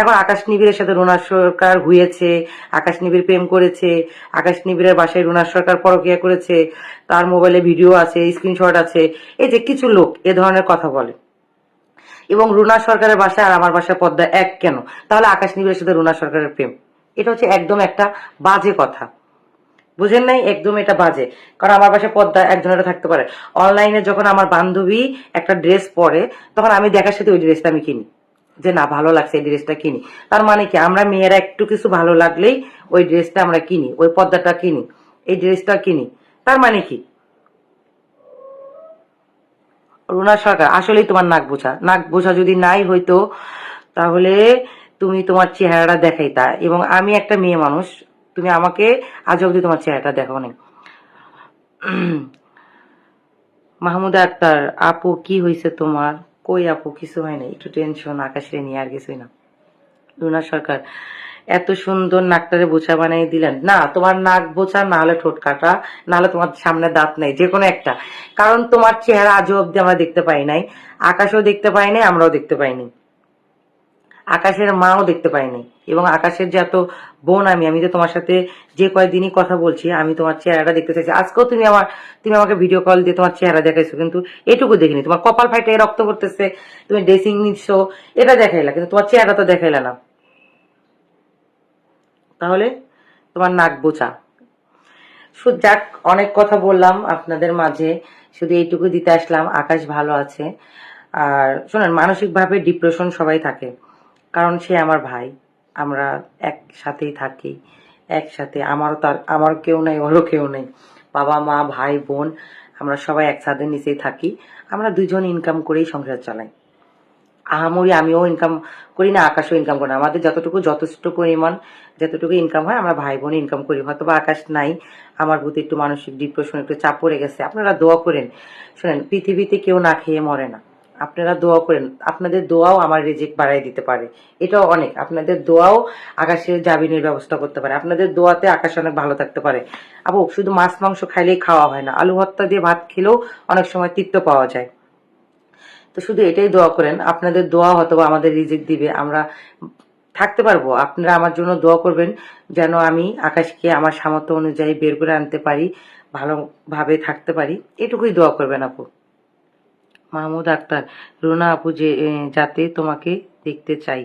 এখন আকাশ নিবিড়ের সাথে রুনা সরকার হুয়েছে, আকাশ নিবিড় প্রেম করেছে, আকাশ নিবিড়ের বাসায় রুনা সরকার পরকিয়া করেছে, তার মোবাইলে ভিডিও আছে, স্ক্রিনশট আছে, এই যে কিছু লোক এ ধরনের কথা বলে। এবং রুনা সরকারের বাসায় আর আমার বাসায় পদ্মা এক কেন? তাহলে আকাশ নিবিড়ের সাথে রুনা সরকারের প্রেম। এটা হচ্ছে একদম একটা বাজে কথা। বুঝেন নাই? একদম এটা বাজে। কারণ আমার বাসায় পদ্মা একজনের থাকতে পারে। অনলাইনে যখন আমার বান্ধবী একটা ড্রেস পরে, তখন আমি দেখার সাথে ওই ড্রেসটা আমি কিনি। যে না, ভালো লাগছে এই ড্রেসটা কিনি। তার মানে কি, আমরা মেয়েরা একটু কিছু ভালো লাগলেই ওই ড্রেসটা আমরা কিনি, ওই পর্দাটা কিনি, এই ড্রেসটা কিনি। তার মানে কি? রুনা সরকার, আসলেই তোমার নাক বোঝা। নাক বোঝা যদি নাই হইতো, তাহলে তুমি তোমার চেহারাটা দেখাইতা। এবং আমি একটা মেয়ে মানুষ, তুমি আমাকে আজ অবধি তোমার চেহারাটা দেখো নি মাহমুদা আক্তার, আপু, কি হয়েছে তোমার? কই আপু, কিছু হয় না একটু টেনশন আকাশে নিয়ে আর কিছুই না। রুনা সরকার, এত সুন্দর নাকটারে বোচা বানিয়ে দিলেন। না, তোমার নাক বোচা, না হলে ঠোঁট কাটা, না হলে তোমার সামনে দাঁত নেই যে কোনো একটা। কারণ তোমার চেহারা আজও অব্দি আমরা দেখতে পাই নাই, আকাশও দেখতে পাই নাই, আমরাও দেখতে পাইনি। আকাশের মাও দেখতে পাইনি। এবং আকাশের যে এত বোন আমি আমি তো তোমার সাথে যে কয়েকদিনই কথা বলছি, আমি তোমার চেহারাটা দেখতে চাইছি। আজকেও তুমি আমার, তুমি আমাকে ভিডিও কল দিয়ে তোমার চেহারা দেখাইছো, কিন্তু এটুকু দেখিনি। তোমার কপাল ফাইটে রক্ত করতেছে তুমি ড্রেসিং নিচ্ছ, এটা দেখাইলা, কিন্তু তোমার চেহারা তো দেখাইলা না। তাহলে তোমার নাক বোচা। যাক, অনেক কথা বললাম আপনাদের মাঝে, শুধু এইটুকু দিতে আসলাম, আকাশ ভালো আছে। আর শোনেন, মানসিকভাবে ডিপ্রেশন সবাই থাকে। কারণ সে আমার ভাই। আমরা একসাথেই থাকি, একসাথে। আমারও তার, আমার কেউ নেই, ওরও কেউ নেই। বাবা, মা, ভাই, বোন, আমরা সবাই একসাথে নিচেই থাকি। আমরা দুজন ইনকাম করেই সংসার চালাই। আহামরি আমিও ইনকাম করি না, আকাশও ইনকাম করি না। আমাদের যতটুকু, যথেষ্ট পরিমাণ যতটুকু ইনকাম হয়, আমরা ভাই বোন ইনকাম করি। হয়তো বা আকাশ নাই, আমার প্রতি একটু মানসিক ডিপ্রেশন একটু চাপ পড়ে গেছে আপনারা দোয়া করেন। শোনেন, পৃথিবীতে কেউ না খেয়ে মরে না। আপনারা দোয়া করেন। আপনাদের দোয়াও আমার রিজিক বাড়াই দিতে পারে। এটাও অনেক। আপনাদের দোয়াও আকাশের জাবিনের ব্যবস্থা করতে পারে। আপনাদের দোয়াতে আকাশ অনেক ভালো থাকতে পারে। আপু, শুধু মাছ, মাংস খাইলেই খাওয়া হয় না। আলু ভর্তা দিয়ে ভাত খেলেও অনেক সময় তৃপ্ত পাওয়া যায়। তো শুধু এটাই দোয়া করেন। আপনাদের দোয়া হয়তো আমাদের রিজিক দিবে। আমরা থাকতে পারব। আপনারা আমার জন্য দোয়া করবেন যেন আমি আকাশকে আমার সামর্থ্য অনুযায়ী বের করে আনতে পারি, ভালোভাবে থাকতে পারি। এটুকুই দোয়া করবেন আপু। মাহমুদ আক্তার, রুনা আপু যে যাতে তোমাকে দেখতে চাই।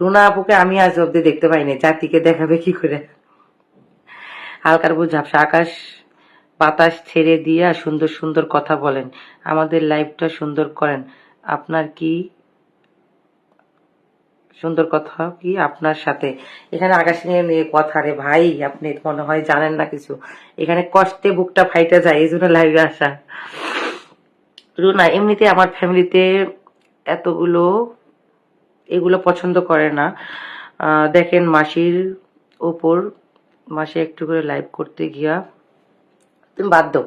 রুনা আপুকে আমি আজ অব্দি দেখতে পাইনি, জাতিকে দেখাবে কি করে? হালকার বুঝ ঝাপসা, আকাশ বাতাস ছেড়ে দিয়ে সুন্দর সুন্দর কথা বলেন, আমাদের লাইফটা সুন্দর করেন। আপনার কি সুন্দর কথা কি আপনার সাথে? এখানে আকাশ নিয়ে কথা রে ভাই, আপনি মনে হয় জানেন না কিছু। এখানে কষ্টে বুকটা ফাইটা যায়, এই জন্য লাইভে আসা। রুনা এমনিতে আমার ফ্যামিলিতে এতগুলো এগুলো পছন্দ করে না। দেখেন মাসির ওপর মাসে একটু করে লাইভ করতে গিয়া তুমি দাও।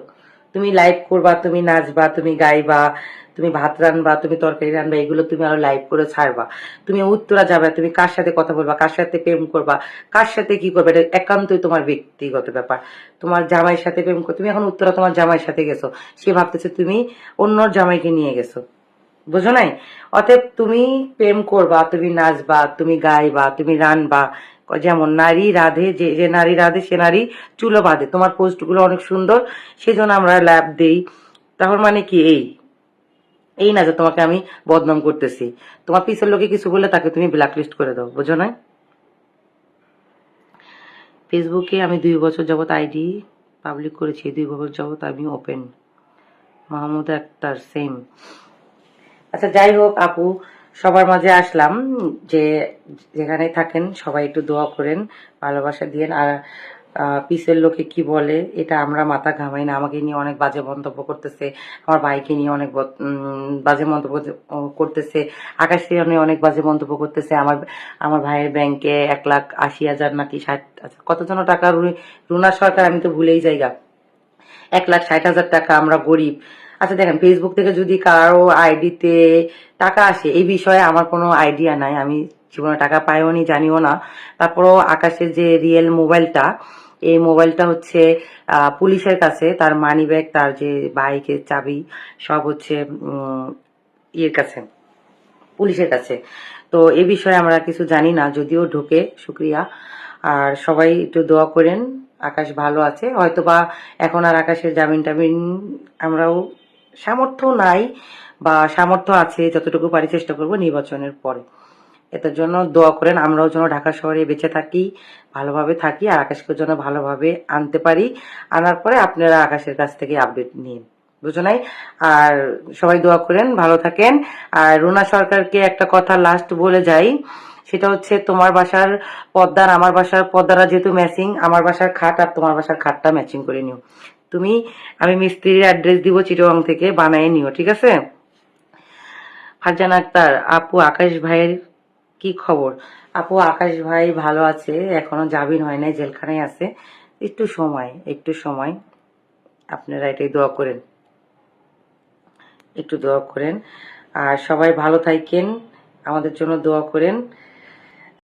তুমি লাইভ করবা, তুমি নাচবা, তুমি গাইবা, তুমি ভাত রানবা, তুমি তরকারি রানবা, এগুলো তুমি আরও লাইভ করে ছাড়বা। তুমি উত্তরা যাবে, তুমি কার সাথে কথা বলবা, কার সাথে প্রেম করবা, কার সাথে কি করবে, এটা একান্তই তোমার ব্যক্তিগত ব্যাপার। তোমার জামাইয়ের সাথে প্রেম কর, তুমি এখন উত্তরা তোমার জামাইয়ের সাথে গেছো, সে ভাবতেছে তুমি অন্য জামাইকে নিয়ে গেছো। বুঝো নাই? অতএব তুমি প্রেম করবা, তুমি নাচবা, তুমি গাইবা, তুমি রানবা যেমন নারী রাধে, যে যে নারী রাধে, সে নারী চুলো বাঁধে। তোমার পোস্টগুলো অনেক সুন্দর, সেজন্য আমরা ল্যাব দেই। তাহলে মানে কি এই? এই না যে তোমাকে আমি বদনাম করতেছি। তোমার পিছের লোকে কিছু বললে তাকে তুমি ব্ল্যাকলিস্ট করে দাও, বুঝো না ফেসবুকে আমি দুই বছর যাবত আইডি পাবলিক করেছি দুই বছর যাবত আমি ওপেন মাহমুদ আক্তার সেম আচ্ছা যাই হোক আপু সবার মাঝে আসলাম যে যেখানে থাকেন, সবাই একটু দোয়া করেন, ভালোবাসা দিয়েন। আর পিসের লোকে কি বলে, এটা আমরা মাথা ঘামাই না। আমাকে নিয়ে অনেক বাজে মন্তব্য করতেছে, আমার ভাইকে নিয়ে অনেক বাজে মন্তব্য করতেছে। আকাশকে নিয়ে অনেক বাজে মন্তব্য করতেছে। আমার আমার ভাইয়ের ব্যাংকে এক লাখ আশি হাজার নাকি ষাট কত জন টাকা রুনা সরকার আমি তো ভুলেই যাইগা এক লাখ ষাট হাজার টাকা আমরা গরিব। আচ্ছা দেখেন ফেসবুক থেকে যদি কারও আইডিতে টাকা আসে, এই বিষয়ে আমার কোনো আইডিয়া নাই। আমি জীবনে টাকা পাইও নি, জানিও না। তারপরও আকাশের যে রিয়েল মোবাইলটা এই মোবাইলটা হচ্ছে পুলিশের কাছে, তার মানি ব্যাগ তার যে বাইকের চাবি, সব হচ্ছে ইয়ের কাছে, পুলিশের কাছে। তো এ বিষয়ে আমরা কিছু জানি না, যদিও ঢোকে, শুক্রিয়া। আর সবাই একটু দোয়া করেন, আকাশ ভালো আছে। হয়তো বা এখন আর আকাশের জামিন টামিন আমরাও সামর্থ্য নাই বা সামর্থ্য আছে, যতটুকু পারি চেষ্টা করব নির্বাচনের পরে। এটার জন্য দোয়া করেন, আমরাও যেন ঢাকা শহরে বেঁচে থাকি, ভালোভাবে থাকি আর আকাশকে যেন ভালোভাবে আনতে পারি। আনার পরে আপনারা আকাশের কাছ থেকে আপডেট নিন, বুঝো নাই? আর সবাই দোয়া করেন, ভালো থাকেন। আর রুনা সরকারকে একটা কথা লাস্ট বলে যাই, সেটা হচ্ছে তোমার বাসার পদ্মার, আমার বাসার পদ্মারা যেহেতু ম্যাচিং আমার বাসার খাট আর তোমার বাসার খাটটা ম্যাচিং করে নিও। তুমি, আমি মিস্ত্রির অ্যাড্রেস দিব চিটোয়াং থেকে, বানায় নিও, ঠিক আছে? ফারজান আক্তার, আপু আকাশ ভাইয়ের কি খবর? আপু আকাশ ভাই ভালো আছে, এখনও জামিন হয় নাই, জেলখানায় আছে। একটু সময় একটু সময়। আপনারা এটাই দোয়া করেন। একটু দোয়া করেন। আর সবাই ভালো থাকেন, আমাদের জন্য দোয়া করেন।